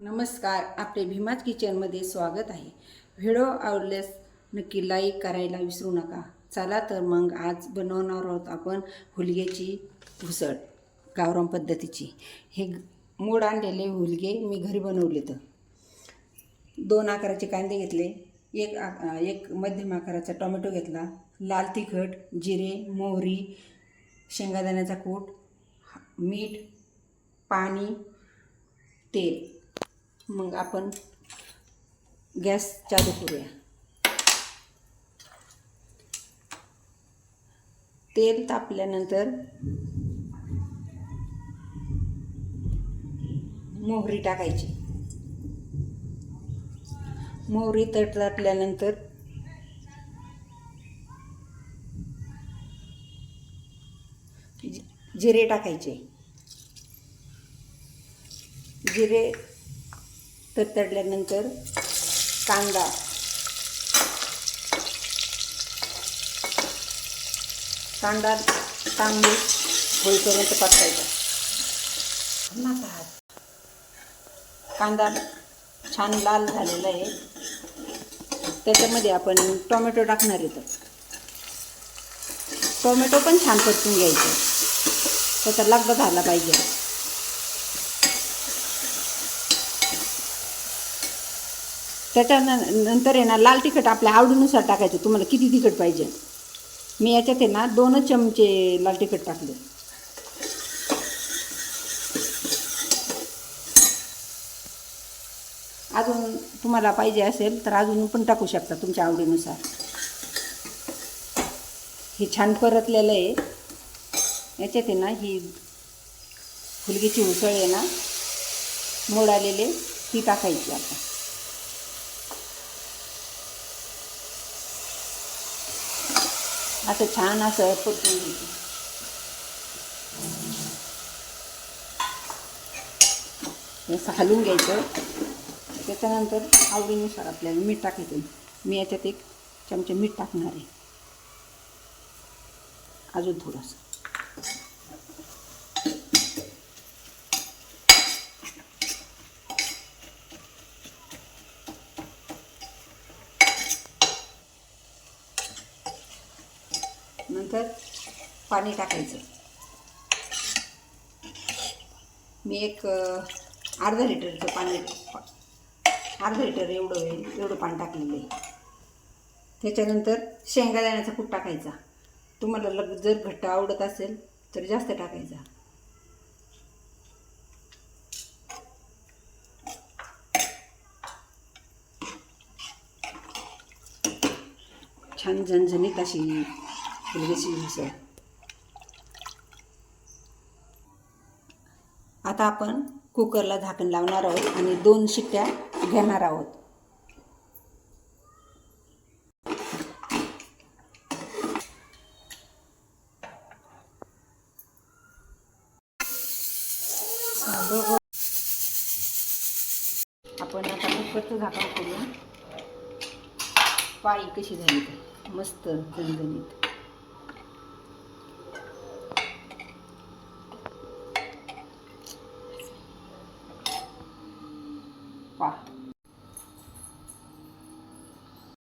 नमस्कार आपले भीमाज किचनमध्ये स्वागत आहे. व्हिडिओ आवडल्यास नक्की लाईक करायला विसरू नका. चला तर मग आज बनवणार आहोत आपण हुलग्याची घुसळ गावरान पद्धतीची. हे मूड मोड आणलेले हुलगे मी घरी बनवले तर. दोन आकाराचे कांदे घेतले एक आ एक मध्यम आकाराचा टोमॅटो घेतला लाल तिखट जिरे मोहरी शेंगादाण्याचा कूट मीठ पाणी तेल. मग आपण गॅस चालू करूया. तेल तापल्यानंतर मोहरी टाकायची. मोहरी तटल्यानंतर जि- जिरे टाकायचे. जिरे तडतडल्यानंतर कांदा. कांदा चांगली होईपर्यंत परतायचा कांदा छान लाल झालेला आहे. त्याच्यामध्ये आपण टोमॅटो टाकणार आहे टोमॅटो पण छान परतून घ्यायचं. त्याचा लगदा झाला पाहिजे. त्याच्यान नंतर आहे ना लाल तिखट आपल्या आवडीनुसार टाकायचं. तुम्हाला किती तिखट पाहिजे. मी याच्यात आहे ना दोनच चमचे लाल तिखट टाकले. अजून तुम्हाला पाहिजे असेल तर अजून पण टाकू शकता तुमच्या आवडीनुसार. हे छान परतलेलं आहे. याच्यात आहे ना ही फुलगीची उसळ आहे ना मोड आलेले ती टाकायची आता. असं छान असं परतून घ्यायचं असं हलवून घ्यायचं. त्याच्यानंतर आवडीनुसार आपल्याला मीठ टाकायचं. मी याच्यात एक चमचे मीठ टाकणार आहे. अजून थोडंसं. नंतर पाणी टाकायचं. मी एक अर्धा लिटरचं पाणी अर्धा लिटर एवढं होईल एवढं पाणी टाकलेलं आहे. त्याच्यानंतर शेंगादाण्याचा कूट टाकायचा. तुम्हाला लग जर घट्ट आवडत असेल तर जास्त टाकायचा. छान झणझणीत अशी फुलगेची मिसळ आता आपण कुकरला झाकण लावणार आहोत आणि दोन शिट्ट्या घेणार आहोत. आपण आता कुकरचं झाकण करूया. पाळी कशी झाली मस्त झणझणीत